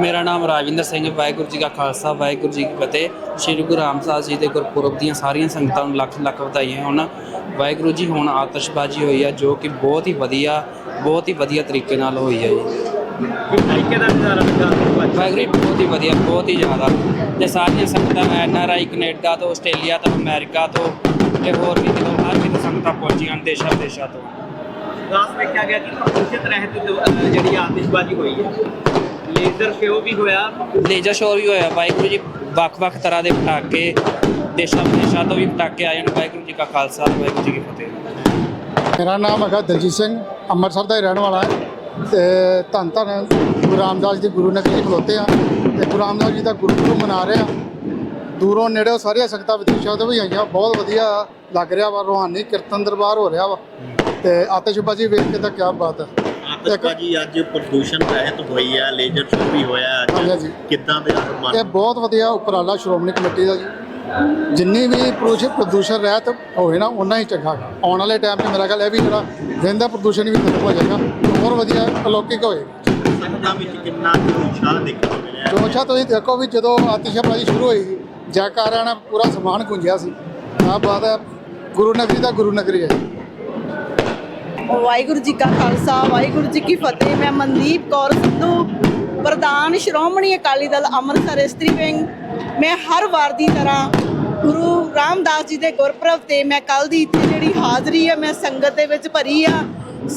ਮੇਰਾ ਨਾਮ ਰਾਜਵਿੰਦਰ ਸਿੰਘ ਵਾਹਿਗੁਰੂ ਜੀ ਕਾ ਖਾਲਸਾ ਵਾਹਿਗੁਰੂ ਜੀ ਕੀ ਫਤਿਹ। ਸ੍ਰੀ ਗੁਰੂ ਰਾਮਦਾਸ ਜੀ ਦੇ ਗੁਰਪੁਰਬ ਦੀਆਂ ਸਾਰੀਆਂ ਸੰਗਤਾਂ ਨੂੰ ਲੱਖ ਲੱਖ ਵਧਾਈਆਂ ਹੋਣ। ਵਾਹਿਗੁਰੂ ਜੀ ਹੁਣ ਆਤਿਸ਼ਬਾਜ਼ੀ ਹੋਈ ਆ ਜੋ ਕਿ ਬਹੁਤ ਹੀ ਵਧੀਆ ਬਹੁਤ ਹੀ ਵਧੀਆ ਤਰੀਕੇ ਨਾਲ ਹੋਈ ਹੈ ਜੀ। ਤਰੀਕੇ ਦਾ ਨਜ਼ਾਰਾ ਲੱਗਾ ਵਾਹਿਗੁਰੂ ਜੀ ਬਹੁਤ ਹੀ ਵਧੀਆ ਬਹੁਤ ਹੀ ਜ਼ਿਆਦਾ। ਤੇ ਸਾਰੀਆਂ ਸੰਗਤਾਂ ਐਨ ਆਰ ਆਈ ਕੈਨੇਡਾ ਤੋਂ ਆਸਟ੍ਰੇਲੀਆ ਤੋਂ ਅਮਰੀਕਾ ਤੋਂ ਤੇ ਹੋਰ ਵੀ ਕਿਤੋਂ ਹਰ ਕਿਤੋਂ ਸੰਗਤਾਂ ਪਹੁੰਚੀਆਂ ਦੇਸ਼ਾਂ ਵਿਦੇਸ਼ਾਂ ਤੋਂ। ਖਾਸ ਵੇਖਿਆ ਗਿਆ ਕਿ ਪ੍ਰਦੂਸ਼ਿਤ ਰਹਿਤ ਜਿਹੜੀ ਆਤਿਸ਼ਬਾਜ਼ੀ ਹੋਈ ਹੈ। ਲੇਜ਼ਰ ਸ਼ੋਅ ਵੀ ਹੋਇਆ? ਲੇਜਰ ਸ਼ੋਅ ਵੀ ਹੋਇਆ। ਵਾਹਿਗੁਰੂ ਜੀ ਵੱਖ-ਵੱਖ ਤਰ੍ਹਾਂ ਦੇ ਪਟਾਕੇ ਦੇਸ਼ਾਂ ਵਿਦੇਸ਼ਾਂ ਤੋਂ ਵੀ ਪਟਾਕੇ ਆਏ ਹਨ। ਵਾਹਿਗੁਰੂ ਜੀ ਕਾ ਖਾਲਸਾ ਵਾਹਿਗੁਰੂ ਜੀ ਕੀ ਫਤਿਹ। ਮੇਰਾ ਨਾਮ ਹੈਗਾ ਦਲਜੀਤ ਸਿੰਘ। ਅੰਮ੍ਰਿਤਸਰ ਦਾ ਹੀ ਰਹਿਣ ਵਾਲਾ ਹੈ। ਤੇ ਧੰਨ ਧੰਨ ਗੁਰੂ ਰਾਮਦਾਸ ਦੀ ਗੁਰੂ ਨਗਰੀ ਖਲੋਤੇ ਆ ਤੇ ਗੁਰੂ ਰਾਮਦਾਸ ਜੀ ਦਾ ਗੁਰਪੁਰਬ ਮਨਾ ਰਹੇ ਆ ਦੂਰੋਂ ਨੇੜਿਓਂ ਸਾਰੀਆਂ ਸੰਗਤਾਂ ਵਿਦੇਸ਼ਾਂ ਤੋਂ ਵੀ ਆਈਆਂ। ਬਹੁਤ ਵਧੀਆ ਲੱਗ ਰਿਹਾ ਵਾ। ਰੂਹਾਨੀ ਕੀਰਤਨ ਦਰਬਾਰ ਹੋ ਰਿਹਾ ਵਾ। ਤੇ ਆਤਿਸ਼ਬਾਜ਼ੀ ਵੇਖ ਕੇ ਤਾਂ ਕਿਆ ਬਾਤ ਹੈ। ਆਤਿਸ਼ਬਾਜੀ ਅੱਜ ਪ੍ਰਦੂਸ਼ਣ ਰਹਿਤ ਹੋਈ ਹੈ ਲੇਜ਼ਰ ਸ਼ੋਅ ਵੀ ਹੋਇਆ ਹਾਂਜੀ, ਅੱਜ। ਹਾਂਜੀ। ਕਿੱਦਾਂ ਦੇ ਇਹ ਬਹੁਤ ਵਧੀਆ ਉਪਰਾਲਾ ਸ਼੍ਰੋਮਣੀ ਕਮੇਟੀ ਦਾ ਜੀ। ਜਿੰਨੀ ਵੀ ਪ੍ਰਦੂਸ਼ਣ ਪ੍ਰਦੂਸ਼ਣ ਰਹਿਤ ਹੋਵੇ ਨਾ ਉਨਾ ਹੀ ਚੰਗਾ ਗਾ। ਆਉਣ ਵਾਲੇ ਟਾਈਮ 'ਚ ਮੇਰਾ ਖਿਆਲ ਇਹ ਵੀ ਜਿਹੜਾ ਦਿਨ ਦਾ ਪ੍ਰਦੂਸ਼ਣ ਵੀ ਖਤਮ ਹੋ ਜਾਏਗਾ ਹੋਰ ਵਧੀਆ ਅਲੌਕਿਕ ਹੋਏਗਾ। ਸੰਗਤਾਂ ਵਿੱਚ ਕਿੰਨਾ ਕੁ ਉਤਸ਼ਾਹ ਦੇਖਣ ਨੂੰ ਮਿਲਿਆ? ਜੋ ਅੱਛਾ ਤੁਸੀਂ ਦੇਖੋ ਵੀ ਜਦੋਂ ਆਤਿਸ਼ਬਾਜ਼ੀ ਸ਼ੁਰੂ ਹੋਈ ਸੀ ਜੈਕਾਰਿਆਂ ਨਾਲ ਪੂਰਾ ਸਮਾਨ ਗੁੰਜਿਆ ਸੀ। ਆ ਬਾਤ ਹੈ ਗੁਰੂ ਨਗਰੀ ਦਾ ਗੁਰੂ ਨਗਰੀ ਹੈ। ਵਾਹਿਗੁਰੂ ਜੀ ਕਾ ਖਾਲਸਾ, ਵਾਹਿਗੁਰੂ ਜੀ ਕੀ ਫਤਿਹ। ਮੈਂ ਮਨਦੀਪ ਕੌਰ ਸਿੱਧੂ, ਪ੍ਰਧਾਨ ਸ਼੍ਰੋਮਣੀ ਅਕਾਲੀ ਦਲ ਅੰਮ੍ਰਿਤਸਰ ਇਸਤਰੀ ਵਿੰਗ। ਮੈਂ ਹਰ ਵਾਰ ਦੀ ਤਰ੍ਹਾਂ ਗੁਰੂ ਰਾਮਦਾਸ ਜੀ ਦੇ ਗੁਰਪੁਰਬ ਤੇ ਮੈਂ ਕੱਲ ਦੀ ਇੱਥੇ ਜਿਹੜੀ ਹਾਜ਼ਰੀ ਹੈ ਮੈਂ ਸੰਗਤ ਦੇ ਵਿੱਚ ਭਰੀ ਆ।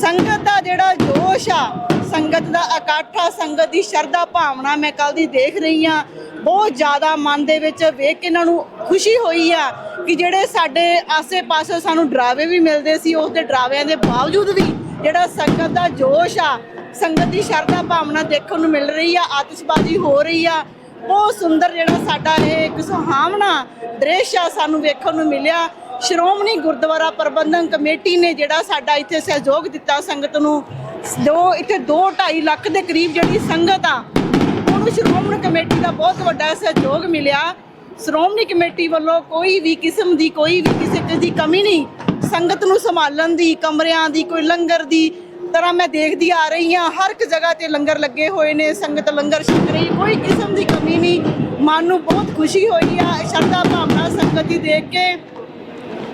ਸੰਗਤ ਦਾ ਜਿਹੜਾ ਜੋਸ਼ ਆ, ਸੰਗਤ ਦਾ ਇਕੱਠ ਆ, ਸੰਗਤ ਦੀ ਸ਼ਰਧਾ ਭਾਵਨਾ ਮੈਂ ਕੱਲ ਦੀ ਦੇਖ ਰਹੀ ਆ। ਬਹੁਤ ਜ਼ਿਆਦਾ ਮਨ ਦੇ ਵਿੱਚ ਵੇਖ ਕੇ ਇਹਨਾਂ ਨੂੰ ਖੁਸ਼ੀ ਹੋਈ ਆ ਕਿ ਜਿਹੜੇ ਸਾਡੇ ਆਸੇ-ਪਾਸੇ ਸਾਨੂੰ ਡਰਾਵੇ ਵੀ ਮਿਲਦੇ ਸੀ, ਉਸ ਦੇ ਡਰਾਵਿਆਂ ਦੇ ਬਾਵਜੂਦ ਵੀ ਜਿਹੜਾ ਸੰਗਤ ਦਾ ਜੋਸ਼ ਆ, ਸੰਗਤ ਦੀ ਸ਼ਰਧਾ ਭਾਵਨਾ ਦੇਖਣ ਨੂੰ ਮਿਲ ਰਹੀ ਆ, ਆਤਿਸ਼ਬਾਜ਼ੀ ਹੋ ਰਹੀ ਆ, ਬਹੁਤ ਸੁੰਦਰ ਜਿਹੜਾ ਸਾਡਾ ਇਹ ਇੱਕ ਸੁਹਾਵਣਾ ਦ੍ਰਿਸ਼ ਆ ਸਾਨੂੰ ਵੇਖਣ ਨੂੰ ਮਿਲਿਆ। ਸ਼੍ਰੋਮਣੀ ਗੁਰਦੁਆਰਾ ਪ੍ਰਬੰਧਕ ਕਮੇਟੀ ਨੇ ਜਿਹੜਾ ਸਾਡਾ ਇੱਥੇ ਸਹਿਯੋਗ ਦਿੱਤਾ ਸੰਗਤ ਨੂੰ, ਦੋ, ਇੱਥੇ 2.5 ਲੱਖ ਦੇ ਕਰੀਬ ਜਿਹੜੀ ਸੰਗਤ ਆ ਉਹਨੂੰ ਸ਼੍ਰੋਮਣੀ ਕਮੇਟੀ ਦਾ ਬਹੁਤ ਵੱਡਾ ਸਹਿਯੋਗ ਮਿਲਿਆ। ਸ਼੍ਰੋਮਣੀ ਕਮੇਟੀ ਵੱਲੋਂ ਕੋਈ ਵੀ ਕਿਸਮ ਦੀ, ਕੋਈ ਵੀ ਕਿਸੇ ਚੀਜ਼ ਦੀ ਕਮੀ ਨਹੀਂ। ਸੰਗਤ ਨੂੰ ਸੰਭਾਲਣ ਦੀ, ਕਮਰਿਆਂ ਦੀ, ਕੋਈ ਲੰਗਰ ਦੀ ਤਰ੍ਹਾਂ ਮੈਂ ਦੇਖਦੀ ਆ ਰਹੀ ਹਾਂ। ਹਰ ਇੱਕ ਜਗ੍ਹਾ ਤੇ ਲੰਗਰ ਲੱਗੇ ਹੋਏ ਨੇ, ਸੰਗਤ ਲੰਗਰ ਛਕ ਰਹੀ। ਕੋਈ ਕਿਸਮ ਦੀ ਕਮੀ ਨਹੀਂ। ਮਨ ਨੂੰ ਬਹੁਤ ਖੁਸ਼ੀ ਹੋਈ ਆ। ਸ਼ਰਧਾ ਭਾਵਨਾ ਸੰਗਤ ਹੀ ਦੇਖ ਕੇ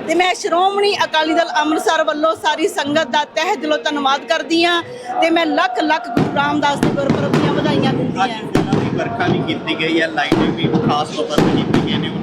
ਤੇ ਮੈਂ ਸ਼੍ਰੋਮਣੀ ਅਕਾਲੀ ਦਲ ਅੰਮ੍ਰਿਤਸਰ ਵੱਲੋਂ ਸਾਰੀ ਸੰਗਤ ਦਾ ਤਹਿ ਦਿਲੋਂ ਧੰਨਵਾਦ ਕਰਦੀ ਹਾਂ ਤੇ ਮੈਂ ਲੱਖ ਲੱਖ ਗੁਰੂ ਰਾਮਦਾਸ ਦੇ ਗੁਰਪੁਰਬ ਦੀਆਂ ਵਧਾਈਆਂ ਦਿੰਦੀ ਹਾਂ। ਵਰਖਾ ਵੀ ਕੀਤੀ ਗਈ ਹੈ ਲਾਈਟਿੰਗ ਵੀ ਖਾਸ ਤੌਰ ਤੇ ਕੀਤੀ ਗਈ ਨੇ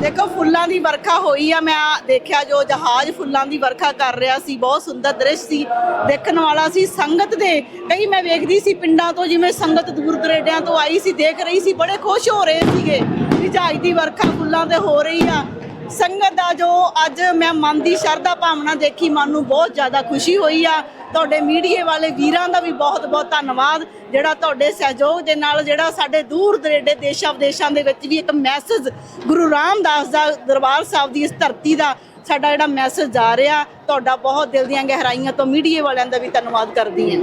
ਦੇਖੋ ਫੁੱਲਾਂ ਦੀ ਵਰਖਾ ਹੋਈ ਆ ਮੈਂ ਦੇਖਿਆ ਜੋ ਜਹਾਜ਼ ਫੁੱਲਾਂ ਦੀ ਵਰਖਾ ਕਰ ਰਿਹਾ ਸੀ ਬਹੁਤ ਸੁੰਦਰ ਦ੍ਰਿਸ਼ ਸੀ ਦੇਖਣ ਵਾਲਾ ਸੀ ਸੰਗਤ ਦੇ। ਕਈ ਮੈਂ ਵੇਖਦੀ ਸੀ ਪਿੰਡਾਂ ਤੋਂ ਜਿਵੇਂ ਸੰਗਤ ਦੂਰ ਦਰੇਡਿਆਂ ਤੋਂ ਆਈ ਸੀ ਦੇਖ ਰਹੀ ਸੀ ਬੜੇ ਖੁਸ਼ ਹੋ ਰਹੇ ਸੀਗੇ ਵੀ ਜਹਾਜ਼ ਦੀ ਵਰਖਾ ਫੁੱਲਾਂ ਤੇ ਹੋ ਰਹੀ ਆ। ਸੰਗਤ ਦਾ ਜੋ ਅੱਜ ਮੈਂ ਮਨ ਦੀ ਸ਼ਰਧਾ ਭਾਵਨਾ ਦੇਖੀ, ਮਨ ਨੂੰ ਬਹੁਤ ਜ਼ਿਆਦਾ ਖੁਸ਼ੀ ਹੋਈ ਆ। ਤੁਹਾਡੇ ਮੀਡੀਏ ਵਾਲੇ ਵੀਰਾਂ ਦਾ ਵੀ ਬਹੁਤ ਬਹੁਤ ਧੰਨਵਾਦ। ਜਿਹੜਾ ਤੁਹਾਡੇ ਸਹਿਯੋਗ ਦੇ ਨਾਲ, ਜਿਹੜਾ ਸਾਡੇ ਦੂਰ ਦਰੇਡੇ ਦੇਸ਼ਾਂ ਵਿਦੇਸ਼ਾਂ ਦੇ ਵਿੱਚ ਵੀ ਇੱਕ ਮੈਸੇਜ ਗੁਰੂ ਰਾਮਦਾਸ ਦਾ ਦਰਬਾਰ ਸਾਹਿਬ ਦੀ ਇਸ ਧਰਤੀ ਦਾ ਸਾਡਾ ਜਿਹੜਾ ਮੈਸੇਜ ਜਾ ਰਿਹਾ, ਤੁਹਾਡਾ ਬਹੁਤ ਦਿਲ ਦੀਆਂ ਗਹਿਰਾਈਆਂ ਤੋਂ ਮੀਡੀਏ ਵਾਲਿਆਂ ਦਾ ਵੀ ਧੰਨਵਾਦ ਕਰਦੀ ਹਾਂ।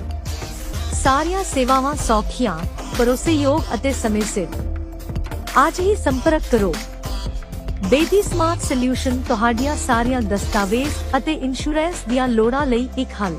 ਸਾਰੀਆਂ ਸੇਵਾਵਾਂ ਸੌਖੀਆਂ, ਭਰੋਸੇਯੋਗ ਅਤੇ ਸਮੇਂ ਸਿਰ। ਅੱਜ ਹੀ ਸੰਪਰਕ ਕਰੋ। ਬੇਦੀ ਸਮਾਰਟ ਸੋਲਿਊਸ਼ਨ ਤੁਹਾਡੀਆਂ ਸਾਰੀਆਂ ਦਸਤਾਵੇਜ਼ ਅਤੇ ਇੰਸ਼ੋਰੈਂਸ ਦੀਆਂ ਲੋੜਾਂ ਲਈ ਇੱਕ ਹੱਲ।